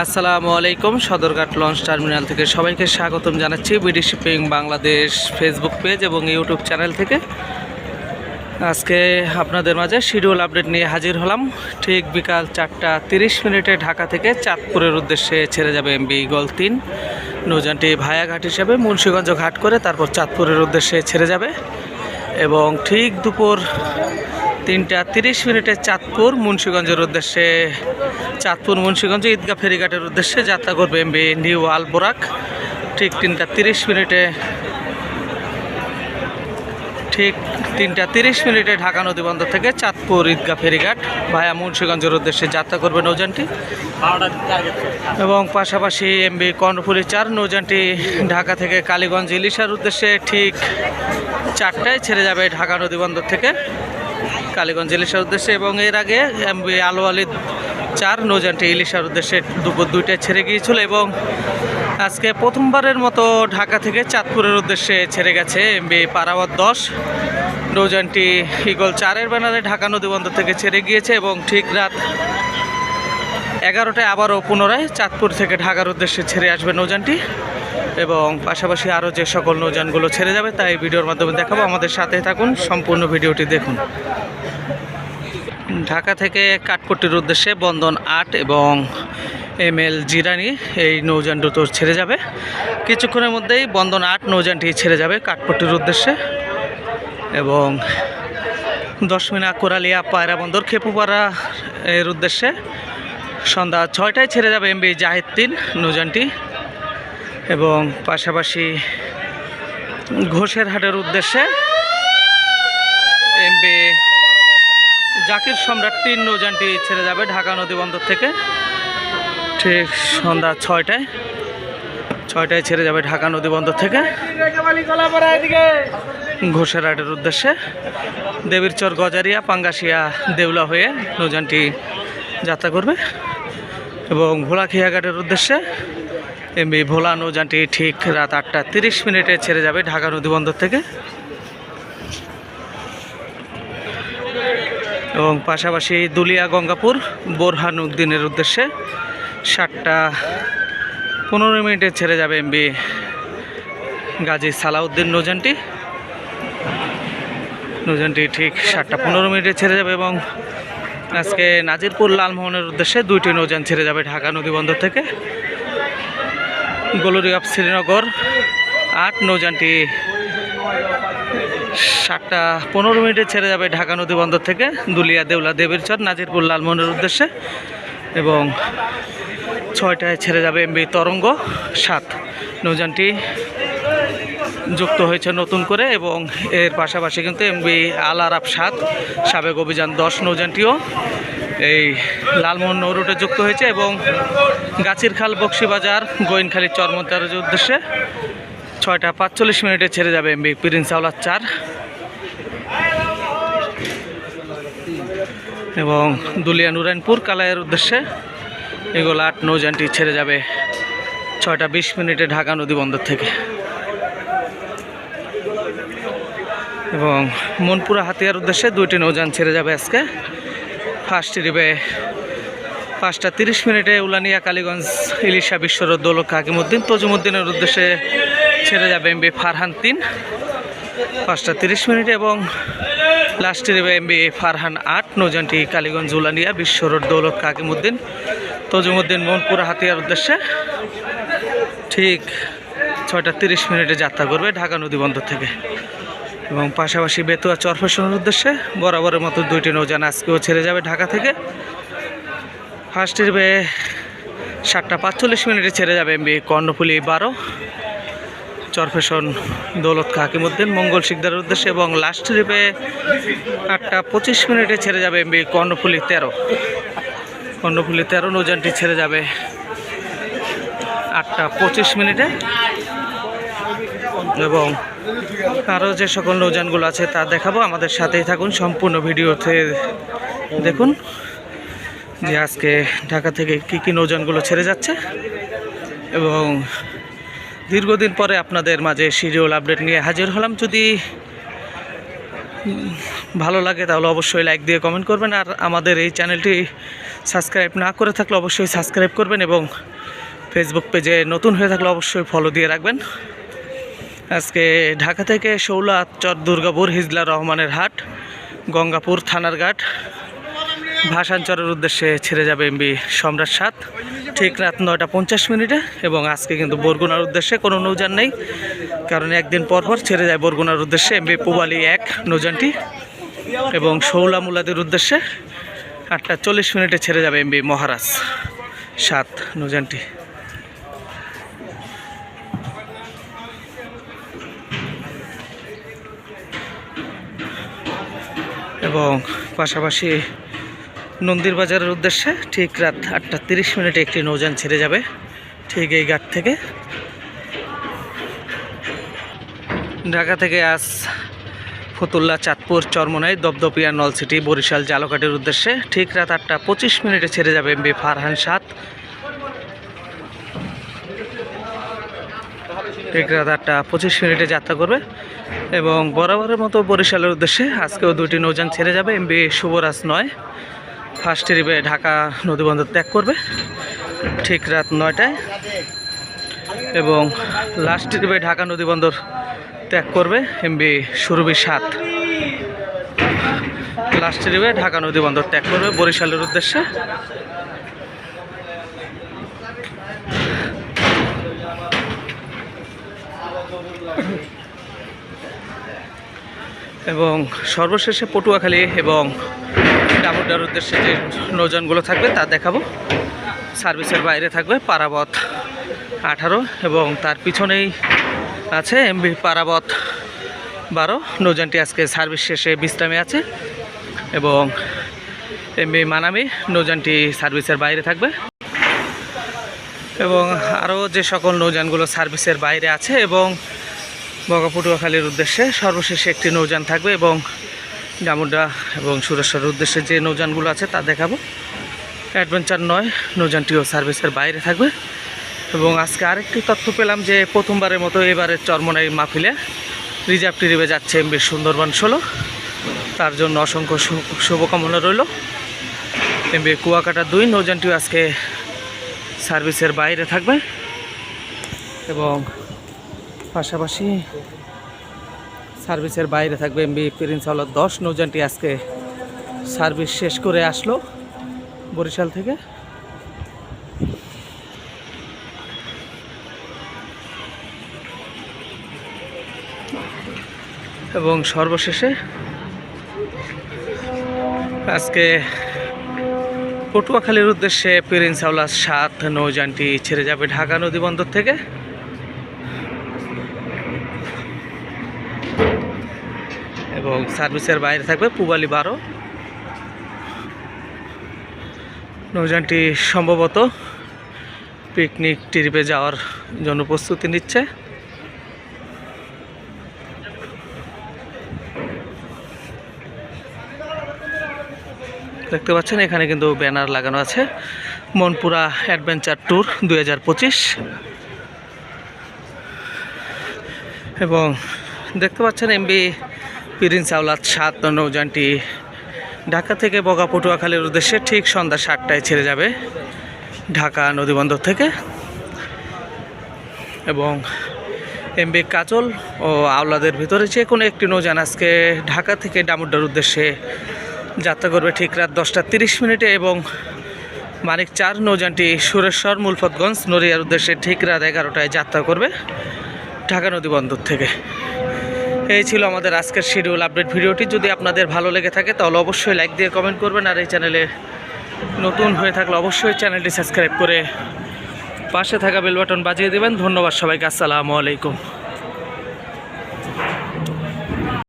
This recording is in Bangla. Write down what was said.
আসসালামু আলাইকুম, সদরঘাট লঞ্চ টার্মিনাল থেকে সবাইকে স্বাগতম জানাচ্ছি BD shipping Bangladesh facebook page এবং ইউটিউব চ্যানেল থেকে। আজকে আপনাদের মাঝে শিডিউল আপডেট নিয়ে হাজির হলাম। ঠিক বিকাল চারটা তিরিশ মিনিটে ঢাকা থেকে চাঁদপুরের উদ্দেশ্যে ছেড়ে যাবে এমবি ইগল তিন। নৌযানটি ভায়াঘাট হিসেবে মুন্সীগঞ্জ ঘাট করে তারপর চাঁদপুরের উদ্দেশ্যে ছেড়ে যাবে এবং ঠিক দুপুর তিনটা তিরিশ মিনিটে চাঁদপুর মুন্সীগঞ্জের উদ্দেশ্যে। চাঁদপুর মুন্সীগঞ্জ ঈদগাহ ফেরিঘাটের উদ্দেশ্যে যাত্রা করবে এমবি নিউ আলবোরাক। ঠিক তিনটা তিরিশ মিনিটে। ঠিক তিনটা তিরিশ মিনিটে ঢাকা নদী বন্দর থেকে চাঁদপুর ঈদগাহ ফেরিঘাট ভায়া মুন্সীগঞ্জের উদ্দেশ্যে যাত্রা করবে নৌযানটি। এবং পাশাপাশি এমবি কর্ণফুলি চার, নৌযানটি ঢাকা থেকে কালীগঞ্জ ইলিশার উদ্দেশ্যে ঠিক চারটায় ছেড়ে যাবে ঢাকা নদী বন্দর থেকে। কালীগঞ্জ ইলিশার উদ্দেশ্যে এবং এর আগে এমবি আলো আলী চার নৌযানটি ইলিশার উদ্দেশ্যে দুপুর দুইটায় ছেড়ে গিয়েছিল এবং আজকে প্রথমবারের মতো ঢাকা থেকে চাঁদপুরের উদ্দেশ্যে ছেড়ে গেছে এমবি পারাওয়ার দশ। নৌযানটি ইগল চারের ব্যানারে ঢাকা নদীবন্দর থেকে ছেড়ে গিয়েছে এবং ঠিক রাত এগারোটায় আবারও পুনরায় চাঁদপুর থেকে ঢাকার উদ্দেশ্যে ছেড়ে আসবে নৌযানটি এবং পাশাপাশি আরও যে সকল নৌযানগুলো ছেড়ে যাবে, তাই ভিডিওর মাধ্যমে দেখাবো। আমাদের সাথে থাকুন, সম্পূর্ণ ভিডিওটি দেখুন। ঢাকা থেকে কাঠপট্টির উদ্দেশ্যে বন্দন আট এবং এম এল জিরানি এই নৌযান দুটো ছেড়ে যাবে। কিছুক্ষণের মধ্যেই বন্দন আট নৌযানটি ছেড়ে যাবে কাঠপট্টির উদ্দেশ্যে এবং দশমিনা কোরালিয়া পায়রা বন্দর খেপুপাড়া এর উদ্দেশ্যে সন্ধ্যা ছয়টায় ছেড়ে যাবে এমবি জাহিদ তিন নৌযানটি। এবং পাশাপাশি ঘোষের হাটের উদ্দেশ্যে এমবি জাকির সম্রাট তিন নৌযানটি ছেড়ে যাবে ঢাকা নদী বন্দর থেকে। ঠিক সন্ধ্যা ছয়টায় ছয়টায় ছেড়ে যাবে ঢাকা নদী বন্দর থেকে। ঘোষের হাটের উদ্দেশ্যে দেবীরচর গজারিয়া, পাঙ্গাসিয়া, দেউলা হয়ে নৌযানটি যাত্রা করবে। এবং ভোলাখিয়া ঘাটের উদ্দেশ্যে এমবি ভোলা নৌযানটি ঠিক রাত আটটা তিরিশ মিনিটে ছেড়ে যাবে ঢাকা নদী বন্দর থেকে। এবং পাশাপাশি দুলিয়া গঙ্গাপুর, বোরহান উদ্দিনের উদ্দেশ্যে সাতটা পনেরো মিনিটে ছেড়ে যাবে এমবি গাজী সালাউদ্দিন নৌযানটি। নৌযানটি ঠিক সাতটা পনেরো মিনিটে ছেড়ে যাবে এবং আজকে নাজিরপুর লালমোহনের উদ্দেশ্যে দুইটি নৌযান ছেড়ে যাবে ঢাকা নদী বন্দর থেকে। গোলরি অফ শ্রীনগর আট, নৌযানটি সাতটা পনেরো মিনিটে ছেড়ে যাবে ঢাকা নদী বন্দর থেকে দুলিয়া দেউলা দেবীরচর, নাজিরপুর লালমোহনের উদ্দেশ্যে এবং ছয়টায় ছেড়ে যাবে এমবি তরঙ্গ সাত। নৌযানটি যুক্ত হয়েছে নতুন করে এবং এর পাশাপাশি কিন্তু এমবি আল আরাব সাত, সাবেক অভিযান দশ, নৌযানটিও এই লালমোহন রুটে যুক্ত হয়েছে এবং গাছির খাল বক্সিবাজার গোয়েনখালী চরমতারের উদ্দেশ্যে ছয়টা পাঁচচল্লিশ মিনিটে ছেড়ে যাবে এমবি প্রিন্স আওলার চার। এবং দুলিয়া নুরাইনপুর কালাইয়ের উদ্দেশ্যে এগুলো আট নৌযানটি ছেড়ে যাবে ছয়টা বিশ মিনিটে ঢাকা নদী বন্দর থেকে। এবং মনপুরা হাতিয়ার উদ্দেশ্যে দুইটি নৌযান ছেড়ে যাবে আজকে। ফার্স্ট রিবে পাঁচটা তিরিশ মিনিটে উলানিয়া কালীগঞ্জ, ইলিশা বিশ্বরোড দৌলক হাকিমুদ্দিন তজুমুদ্দিনের উদ্দেশ্যে ছেড়ে যাবে এমবি ফারহান তিন। পাঁচটা তিরিশ মিনিট এবং লাস্ট রিবে এমবি ফারহান আট। নৌযানটি কালীগঞ্জ, উলানিয়া বিশ্বরোড দৌলত কাকিমুদ্দিন, তজুমুদ্দিন মনপুরা হাতিয়ার উদ্দেশ্যে ঠিক ছয়টা তিরিশ মিনিটে যাত্রা করবে ঢাকা নদী বন্দর থেকে। এবং পাশাপাশি বেতুয়া চরফেশনের উদ্দেশ্যে বরাবরের মতো দুইটি নৌযান আজকেও ছেড়ে যাবে ঢাকা থেকে। ফার্স্ট রিবে সাতটা পাঁচচল্লিশ মিনিটে ছেড়ে যাবে এমবি কর্ণফুলি বারো। চরফেশন দৌলত হাকিমুদ্দিন মঙ্গল শিকদারের উদ্দেশ্যে এবং লাস্ট রিপে আটটা পঁচিশ মিনিটে ছেড়ে যাবে এমবি কর্ণফুলি তেরো। কর্ণফুলি তেরো নৌযানটি ছেড়ে যাবে আটটা পঁচিশ মিনিটে। এবং আরও যে সকল নৌযানগুলো আছে তা দেখাবো। আমাদের সাথেই থাকুন সম্পূর্ণ ভিডিওতে। দেখুন যে আজকে ঢাকা থেকে কী কী নৌযানগুলো ছেড়ে যাচ্ছে এবং দীর্ঘদিন পরে আপনাদের মাঝে শিডিউল আপডেট নিয়ে হাজির হলাম। যদি ভালো লাগে তাহলে অবশ্যই লাইক দিয়ে কমেন্ট করবেন আর আমাদের এই চ্যানেলটি সাবস্ক্রাইব না করে থাকলে অবশ্যই সাবস্ক্রাইব করবেন এবং ফেসবুক পেজে নতুন হয়ে থাকলে অবশ্যই ফলো দিয়ে রাখবেন। আজকে ঢাকা থেকে শৌলা চর দুর্গাপুর হিজলা রহমানের হাট, গঙ্গাপুর থানার ঘাট। ভাসানচরের উদ্দেশ্যে ছেড়ে যাবে এমবি সম্রাট সাত। ঠিক রাত নয়টা পঞ্চাশ মিনিটে এবং আজকে কিন্তু বরগুনার উদ্দেশ্যে কোনো নৌযান নেই, কারণ একদিন পর পর ছেড়ে যায় বরগুনার উদ্দেশ্যে এমবি পুবালি এক নৌযানটি এবং শৌলা মুলাদের উদ্দেশ্যে আটটা চল্লিশ মিনিটে ছেড়ে যাবে এমবি মহারাজ সাত নৌযানটি। এবং পাশাপাশি নন্দীর বাজারের উদ্দেশ্যে ঠিক রাত আটটা তিরিশ মিনিটে একটি নৌযান ছেড়ে যাবে ঠিক এই ঘাট থেকে। ঢাকা থেকে আজ ফতুল্লা, চাঁদপুর, চরমনাই, দপদপিয়া, নলসিটি, বরিশাল, জালকাটির উদ্দেশ্যে ঠিক রাত আটটা পঁচিশ মিনিটে ছেড়ে যাবে এমবি ফারহান সাত ঠিক রাত আটটা পঁচিশ মিনিটে যাত্রা করবে এবং বরাবরের মতো বরিশালের উদ্দেশ্যে আজকেও দুটি নৌযান ছেড়ে যাবে। এমবি শুভরাজ নয়। ফার্স্ট ট্রিপে ঢাকা নদীবন্দর ত্যাগ করবে ঠিক রাত নয়টায় এবং লাস্ট ট্রিপে ঢাকা নদীবন্দর ত্যাগ করবে এমবি সুরভি সাত। লাস্ট ট্রিপে ঢাকা নদীবন্দর ত্যাগ করবে বরিশালের উদ্দেশ্যে। এবং সর্বশেষে পটুয়াখালী এবং ডাবুডার উদ্দেশ্যে যে নৌযানগুলো থাকবে তা দেখাবো। সার্ভিসের বাইরে থাকবে পারাবত আঠারো এবং তার পিছনেই আছে এমবি পারাবত বারো। নৌযানটি আজকে সার্ভিস শেষে বিশ্রামে আছে এবং এমবি মানামি নৌযানটি সার্ভিসের বাইরে থাকবে। এবং আরও যে সকল নৌযানগুলো সার্ভিসের বাইরে আছে এবং বগা পটুয়াখালীর উদ্দেশ্যে সর্বশেষে একটি নৌযান থাকবে এবং ডামুডা এবং সুরেশ্বরের উদ্দেশ্যে যে নৌযানগুলো আছে তা দেখাবো। অ্যাডভেঞ্চার নয়, নৌযানটিও সার্ভিসের বাইরে থাকবে। এবং আজকে আরেকটি তথ্য পেলাম যে প্রথমবারের মতো এবারের চরমনাই মাহফিলে রিজার্ভ টিরিবে যাচ্ছে এম এমবি সুন্দরবন ষোলো। তার জন্য অসংখ্য শুভকামনা রইল। এমবি কুয়াকাটা দুই, নৌযানটিও আজকে সার্ভিসের বাইরে থাকবে। এবং পাশাপাশি সার্ভিসের বাইরে থাকবে এমবি প্রিন্স হল দশ। নৌযানটি আজকে সার্ভিস শেষ করে আসলো বরিশাল থেকে। এবং সর্বশেষে আজকে পটুয়াখালীর উদ্দেশ্যে প্রিন্স হাওলার সাত নৌযানটি ছেড়ে যাবে ঢাকা নদীবন্দর থেকে। এবং সার্ভিসের বাইরে থাকবে পুবালি বারো। নৌযানটি সম্ভবত পিকনিক ট্রিপে যাওয়ার জন্য প্রস্তুতি নিচ্ছে। দেখতে পাচ্ছেন, এখানে কিন্তু ব্যানার লাগানো আছে, মনপুরা অ্যাডভেঞ্চার ট্যুর দুই হাজার পঁচিশ। এবং দেখতে পাচ্ছেন এমবি পিরিন সাউলাত সাত নৌযানটি ঢাকা থেকে বগা পটুয়াখালীর উদ্দেশ্যে ঠিক সন্ধ্যা সাতটায় ছেড়ে যাবে ঢাকা নদীবন্দর থেকে। এবং এমবি কাজল ও আওলাদের ভিতরে যে কোনো একটি নৌযান আজকে ঢাকা থেকে ডামুড্ডার উদ্দেশ্যে যাত্রা করবে ঠিক রাত দশটা তিরিশ মিনিটে এবং মানিক চার, নৌযানটি সুরেশ্বর, মুলফতগঞ্জ, নড়িয়ার উদ্দেশ্যে ঠিক রাত এগারোটায় যাত্রা করবে ঢাকা নদী বন্দর থেকে। এই ছিল আমাদের আজকের শিডিউল আপডেট ভিডিওটি। যদি আপনাদের ভালো লেগে থাকে, তাহলে অবশ্যই লাইক দিয়ে কমেন্ট করবেন আর এই চ্যানেলে নতুন হয়ে থাকলে অবশ্যই চ্যানেলটি সাবস্ক্রাইব করে পাশে থাকা বেল বাটন বাজিয়ে দেবেন। ধন্যবাদ সবাইকে। আসসালামু আলাইকুম।